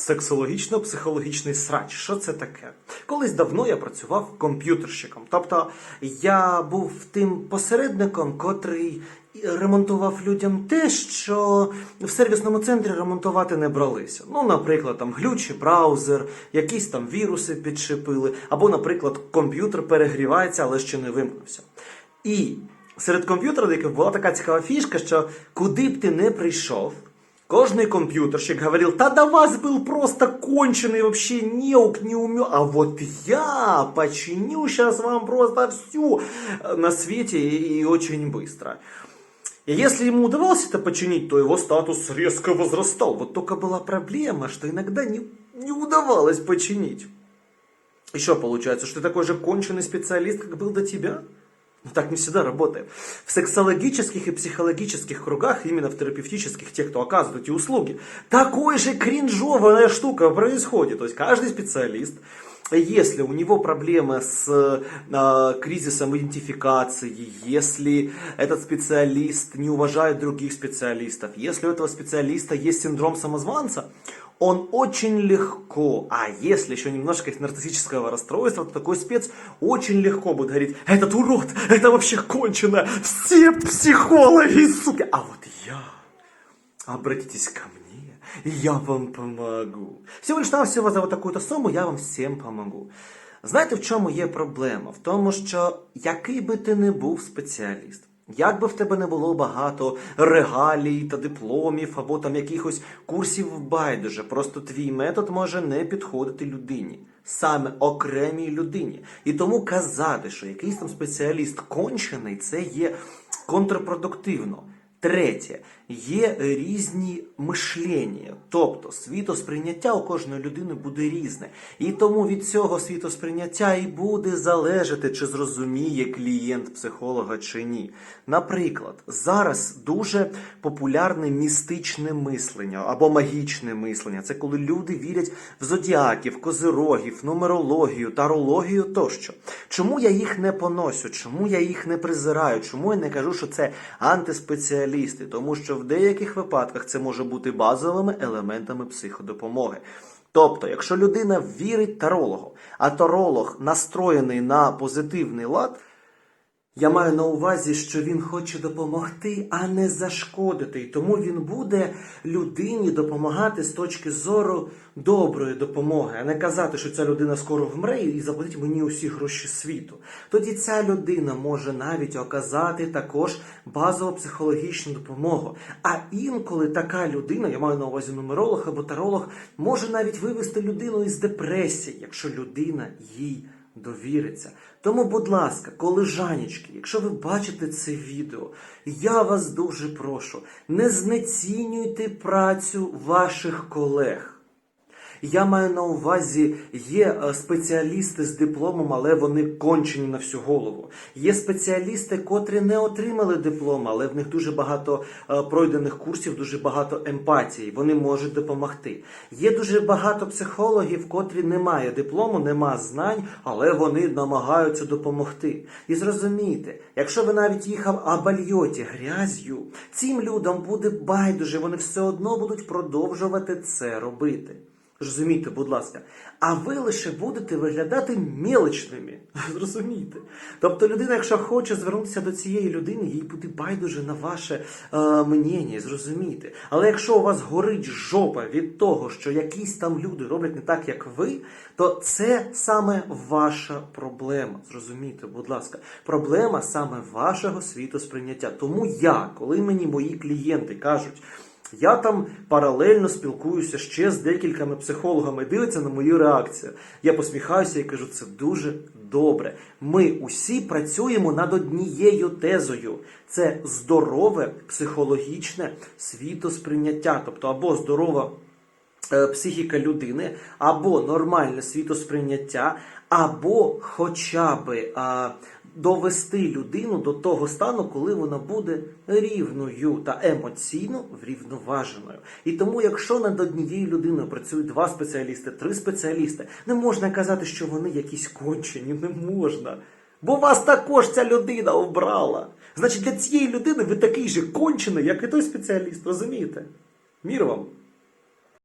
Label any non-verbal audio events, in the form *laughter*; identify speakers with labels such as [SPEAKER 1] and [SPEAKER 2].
[SPEAKER 1] Сексологічно-психологічний срач. Що це таке? Колись давно я працював комп'ютерщиком. Тобто я був тим посередником, котрий ремонтував людям те, що в сервісному центрі ремонтувати не бралися. Ну, наприклад, там глючий браузер, якісь там віруси підшипили, або, наприклад, комп'ютер перегрівається, але ще не вимкнувся. І серед комп'ютерників була така цікава фішка, що куди б ти не прийшов, Кожный компьютерщик говорил, да до вас был просто конченый вообще неук, не умел. А вот я починю сейчас вам просто всю на свете и, и очень быстро. И если ему удавалось это починить, то его статус резко возрастал. Вот только была проблема, что иногда не, не удавалось починить. Что получается, что ты такой же конченый специалист, как был до тебя? Так не всегда работает. В сексологических и психологических кругах, именно в терапевтических, тех, кто оказывает эти услуги, такой же кринжовая штука происходит. То есть каждый специалист, если у него проблемы с э, кризисом идентификации, если этот специалист не уважает других специалистов, если у этого специалиста есть синдром самозванца, он очень легко, а если еще немножко нарциссического расстройства, то такой спец очень легко будет говорить, этот урод, это вообще кончено, все психологи, суки. А вот я, обратитесь ко мне, я вам помогу. Всего лишь навсього за вот такую-то сумму я вам всім помогу. Знаєте, в чому є проблема? В тому, що який би ти не був спеціаліст, як би в тебе не було багато регалій та дипломів або там якихось курсів байдуже, просто твій метод може не підходити людині, саме окремій людині. І тому казати, що якийсь там спеціаліст кончений, це є контрпродуктивно. Третє, є різні мишлення, тобто світосприйняття у кожної людини буде різне. І тому від цього світосприйняття і буде залежати, чи зрозуміє клієнт психолога чи ні. Наприклад, зараз дуже популярне містичне мислення або магічне мислення. Це коли люди вірять в зодіаків, козирогів, нумерологію, тарологію тощо. Чому я їх не поносю? Чому я їх не призираю? Чому я не кажу, що це антиспеціалісти? Тому що в деяких випадках це може бути базовими елементами психодопомоги. Тобто, якщо людина вірить тарологу, а таролог настроєний на позитивний лад, я маю на увазі, що він хоче допомогти, а не зашкодити. І тому він буде людині допомагати з точки зору доброї допомоги, а не казати, що ця людина скоро вмре і заплатить мені усі гроші світу. Тоді ця людина може навіть оказати також базову психологічну допомогу. А інколи така людина, я маю на увазі нумеролог або таролог, може навіть вивести людину із депресії, якщо людина їй довіриться. Тому, будь ласка, колежанечки, якщо ви бачите це відео, я вас дуже прошу, не знецінюйте працю ваших колег. Я маю на увазі, є е, спеціалісти з дипломом, але вони кончені на всю голову. Є спеціалісти, котрі не отримали диплом, але в них дуже багато е, пройдених курсів, дуже багато емпатії. Вони можуть допомогти. Є дуже багато психологів, котрі не мають диплому, нема знань, але вони намагаються допомогти. І зрозумійте, якщо ви навіть їх обольєте грязю, цим людям буде байдуже, вони все одно будуть продовжувати це робити. Зрозумійте, будь ласка, а ви лише будете виглядати мелочними. *laughs* Зрозумійте. Тобто людина, якщо хоче звернутися до цієї людини, їй буде байдуже на ваше е, мнення, зрозумійте. Але якщо у вас горить жопа від того, що якісь там люди роблять не так, як ви, то це саме ваша проблема. Зрозумійте, будь ласка, проблема саме вашого світосприйняття. Тому я, коли мені мої клієнти кажуть. Я там паралельно спілкуюся ще з декількома психологами, дивляться на мою реакцію. Я посміхаюся і кажу, це дуже добре. Ми усі працюємо над однією тезою. Це здорове психологічне світосприйняття, тобто або здорова е, психіка людини, або нормальне світосприйняття, або хоча би довести людину до того стану, коли вона буде рівною та емоційно врівноваженою. І тому, якщо над однією людиною працюють два спеціалісти, три спеціалісти, не можна казати, що вони якісь кончені, не можна. Бо вас також ця людина обрала. Значить, для цієї людини ви такий же кончений, як і той спеціаліст, розумієте? Мір вам!